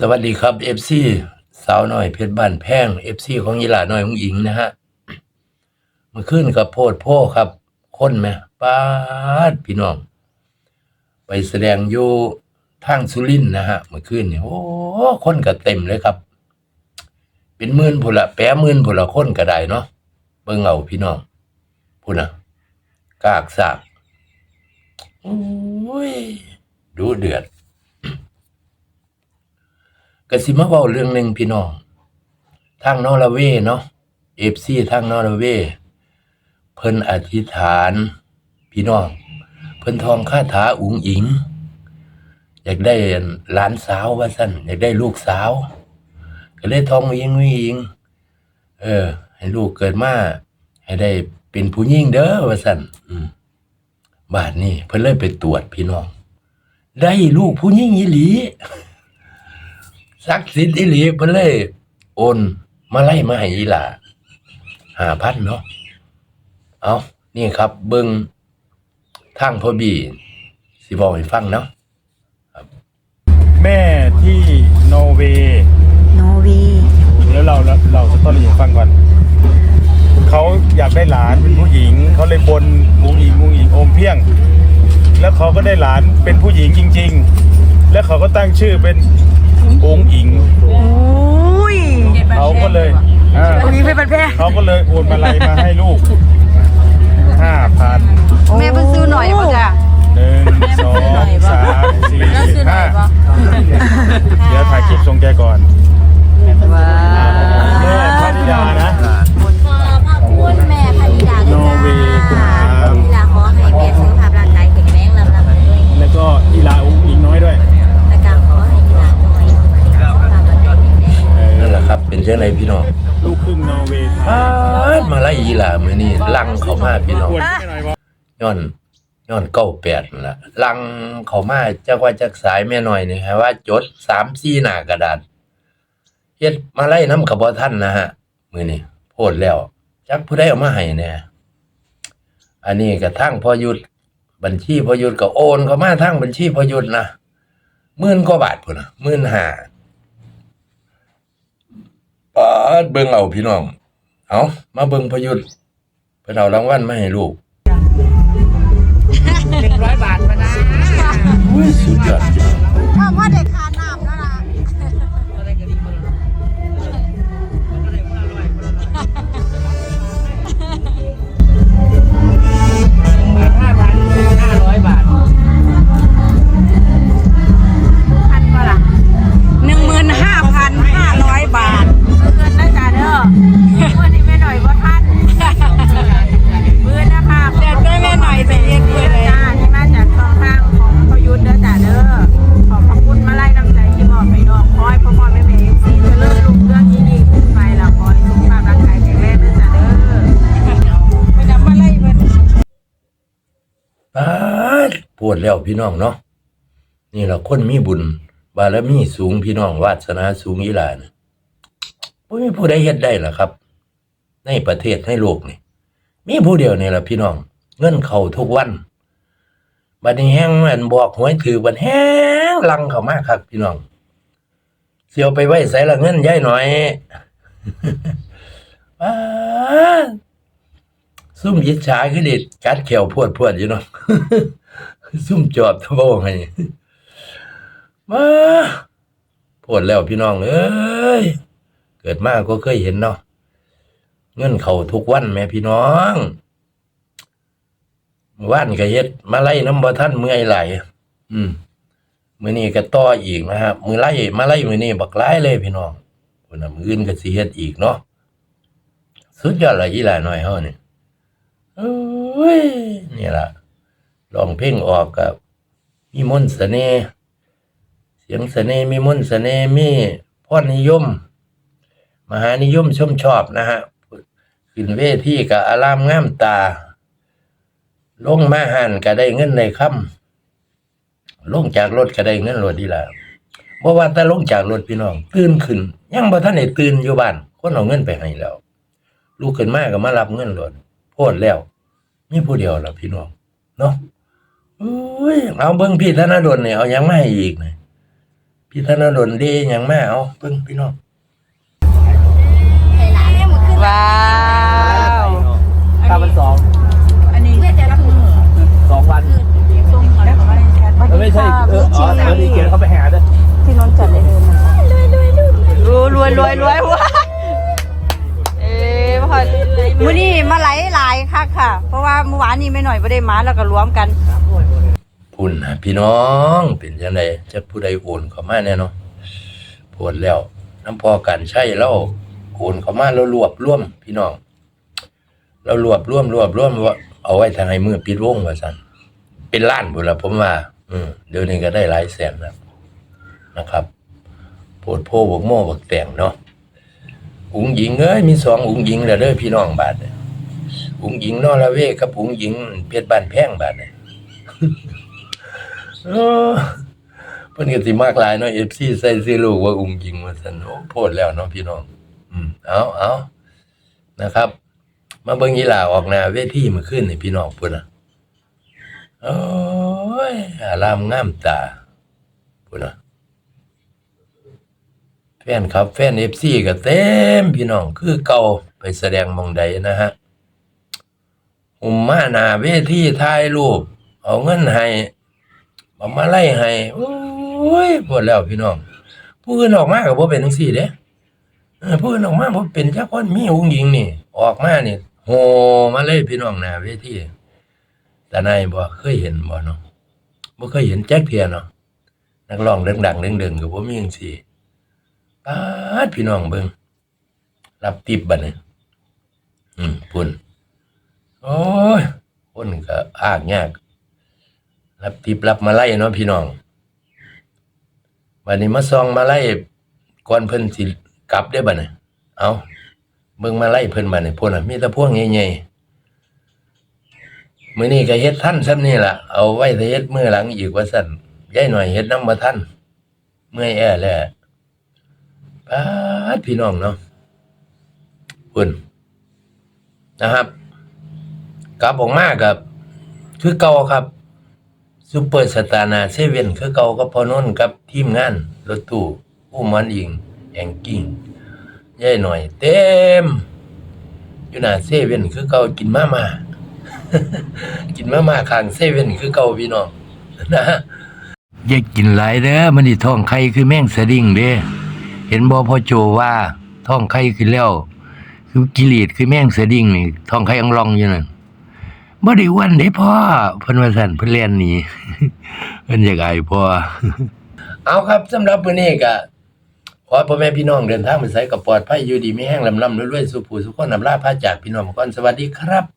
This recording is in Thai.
สวัสดีครับเอฟซีสาวน้อยเพชรบ้านแพงเอฟซีของยีหลาน้อยของหญิงนะฮะมื่อคืนกับโพดโพครับ คนไหมป้าดพี่น้อง ไปแสดงอยู่ทางสุรินนะฮะมื่อคืนนี่โอ้คนก็เต็มเลยครับ เป็นหมื่นผุละแปะหมื่นผุละคนก็ได้เนาะเบิ่งเอาพี่น้องพูนะกากสากโอ้ยดูเดือด ก็สิมาเว้าเรื่องหนึ่งพี่น้องทางนอร์เวย์เนาะเอฟซีทางนอร์เวย์เพิ่นอธิษฐาน พี่น้อง เพิ่นทองคาถาอุ๋งอิง อยากได้หลานสาวว่าซั่นอยากได้ลูกสาว ก็เลยทองอุ๋งอิงอิง เออ ให้ลูกเกิดมาให้ได้เป็นผู้หญิงเด้อว่าซั่นบาดนี้เพิ่นเลยไปตรวจพี่น้อง ได้ลูกผู้หญิงอีหลี ศักดิ์สิทธิ์อีหลีเพิ่นเลยโอนมาไล่มาให้อีหล่าหาพันเนาะเอานี่ครับ เบิ่งทางพ่อบีสิบอกให้ฟังเนาะแม่ที่นอร์เวย์โนวี แล้วเราเราเราสตอรี่ให้ฟังก่อนเขาอยากได้หลานเป็นผู้หญิง เขาเลยบนมุงอิงมุงอิงโอมเพียง แล้วเขาก็ได้หลานเป็นผู้หญิงจริง ๆ แล้วเขาก็ตั้งชื่อเป็น องค์อิงโอ้ยเขาก็เลยอ่าตรงนี้เป็นประเภทเขาก็เลยโอนมาลัยมาให้ลูกห้าพันแม่เพิ่งซื้อหน่อยป่ะจ้ะหนึ่งสองสามสี่แล้วซื้อหน่ห้า จังไดพี่น้องลูกครึ่งนอร์เวย์ไทปายดมาไล่อีหล่ามื้อนี้ลังเข้ามาพี่น้องควรไม่หน่อยบ่ย้อนย้อนเก้าแปดนั่นล่ะลังเขามาจักว่าจักสายแม่น้อยนี่ฮะว่าจดสามสี่หน้ากระดาษเฮ็ดมาไล่น้ำกับบ่ท่านนะฮะมื้อนี้โพดแล้วจักผู้ใดเอามาให้แน่อันนี้ก็ทั้งพอยุทธบัญชีพอยุทธก็โอนเข้ามาทั้งบัญชีพอยุทธนะหมื่นกว่าบาทพุ่นน่ะหมื่นห้าปา ดเบิ่งเอาพี่น้อง เอามาเบิ่งพอยุทธเพิ่นเอารางวัลมาให้ลูกหนึ่งร้อยบาทมานะอุ้ยสุดยอด วดแล้วพี่น้องเนาะนี่แหละคนมีบุญ บารมีสูงพี่น้องวาสนาสูงอีหลานบ่มีผู้ใดเฮ็ดได้ล่ะครับ ในประเทศในโลกนี่มีผู้เดียวนี่แหละพี่น้อง เงินเข้าทุกวันบัดนี้แห้งมันบอกหวยถือบัดแห้งลังเข้ามาครับ พี่น้องเสียวไปไว้ใส่ละเงินยายหน่อยว้าซุ่มยิจฉาคือเด็ดกัดเขียวพวดพวดอยู่เนาะ ซุ่มจอบทบงให้มาพวดแล้วพี่น้องเอ้ยเกิดมาก็เคยเห็นเนาะเงินเขาทุกวันแม่พี่น้องว่านก็เฮ็ดมาไล่น้ำบ่ท่านเมื่อยไหลอืมมือนี้ก็ต่ออีกนะครับมือไล่มาไล่มือนี้บักหลายเลยพี่น้องพุ่นน่ะมื้ออื่นก็สิเฮ็ดอีกเนาะสุดยอดละอีหลาน้อยเฮานี่เอ้ยนี่ล่ะ ร้องเพลงออกกับมีมนเสน่ห์เสียงเสน่ห์มีมนเสน่ห์มีพรนิยม มหานิยมชมชอบนะฮะขึ้นเวทีกับอารามงามตา ลงมาหันก็ได้เงินในคำลงจากรถก็ได้เงินรถดีละบ่ว่าแต่ลงจากรถพี่น้อง ตื่นขึ้น ยังบ่ทันได้ตื่นอยู่บ้านคนเอาเงินไปให้แล้วลูกขึ้นมาก็มารับเงินรถโพดแล้วมีผู้เดียวละพี่น้องเนาะ อุ้ยเอาเบิ่งพี่ธนดลเนี่ยเอาหยังมาให้อีกเนี่ยพพี่ธนดลเดีหยังแม่เอาเพิ่งพี่น้องว้าวค่าพันสองอันนี้จะรับมือสองวันส่งมาแล้วก็ไม่ได้แชทเออไม่ใช่เอออ๋อเออนี่เกียรเขาไปหาด้วยที่นนท์จัดเลยรวยรวยรวยรวยว้าเอ๊ะพอมื้อนี้มาไหลหลายคักค่ะ เพราะว่าเมื่อวานนี้ไม่หน่อยบ่ได้มาแล้วก็รวมกัน พุ่นนะพี่น้องเป็นจังไดจะผู้ใดโอนเข้ามาแน่เนาะโพดแล้วน้ำพอกันใช่แล้วโอนเข้ามาแล้วรวบรวม พี่น้องเรารวบรวมรวบรวมว่าเอาไว้ทางให้มือปิดวงว่าซั่นเป็นล้านพุ่นละผมว่า อืมเดี๋ยวนี้ก็ได้หลายแสนแล้วนะครับโพดโพบกโม่บกแต่งเนาะอุ๋งหญิงเอ้ยมีสองอุ๋งหญิงแล้วเด้อพี่น้องบาดเนี่ยอุ๋งหญิงนอระเวกับอุ๋งหญิงเพชรบ้านแพงบาดเนี่ย เออเพิ่นก็สิมากหลายเนาะ FC ใส่ซื้อลูกว่าอุ้งยิงว่าซั่นโอ้โพดแล้วเนาะพี่น้อง อืมเอาเอานะครับ มาเบิ่งอีหลาออกหน้าเวทีมื่อคืนนี่พี่น้องพุ่นน่ะโอ้ยอารามงามตาพุ่นน่ะแฟนครับแฟน FC ก็เต็มพี่น้องคือเก่าไปแสดงมองใดนะฮะหุ่มมาหน้าเวทีถ่ายรูปเอาเงินให้ เอามาไล่ให้โอ้ยหมดแล้วพี่น้อง ผู้อื่นออกมาก็บ่เป็นจังซี่เด้เออผู้อื่นออกมาบ่เป็นจักคนมีอุ้งยิงนี่ ออกมานี่โหมาเลยพี่น้องน้าเวทีแต่นายบ่เคยเห็นบ่เนาะบ่เคยเห็นแจ็คเทียเนาะนักร้องเดังๆเด่งๆก็บ่มีจังซี่ป้าดพี่น้องเบิ่งรับติบบัดนี้อืมพุ่นโอ้ยคนก็อ้างยาก รับทิปรับมาไล่เนาะพี่น้องบัดนี้มาซองมาไล่ก่อนเพิ่นสิกลับได้บัดนี้เอาเบิ่งมาไล่เพิ่นบัดนี้พุ่นน่ะมีแต่พวกใหญ่ๆมื้อนี้ก็เฮ็ดทันซ้ำนี่ล่ะเอาไว้แต่เฮ็ดมื้อหลังอีกว่าซั่นยายหน่อยเฮ็ดนำบ่ทันเมื่อยแอ่แล้วปาดพี่น้องเนาะพุ่นนะครับ กลับออกมากับคือเก่าครับ ซูเปอร์สตาร์นาเซเว่นคือเก่ากับพอนนกับทีมงานรถตู้ผู้มันอิงแองกิ้งย่ายหน่อย เต็ม อยู่หน้าเซเว่นคือเก่ากินมามากินมามาข้างเซเว่นคือเก่าพี่น้องนะอย่ากินหลายเด้อมันสิท้องไข่คือแม่งสะดิ่งเด้เห็นบ่พ่อโจว่าท้องไข่คือแล้ว คือกิเลสคือแม่งสะดิ่งนี่ท้องไข่อังลองอยู่นั่น บ่ได้อ้วนเด้พ่อเพิ่นว่าซั่นเพิ่นเรียนหนีเพิ่นอยากอายพ่อเอาครับสำหรับมื้อนี้ก็ขอพ่อแม่พี่น้องเดินทางไปไสก็ปลอดภัยอยู่ดีมีแห้งลำลำรวยๆสุขผู้สุขคนนำลาพาจากพี่น้องก่อนสวัสดีครับ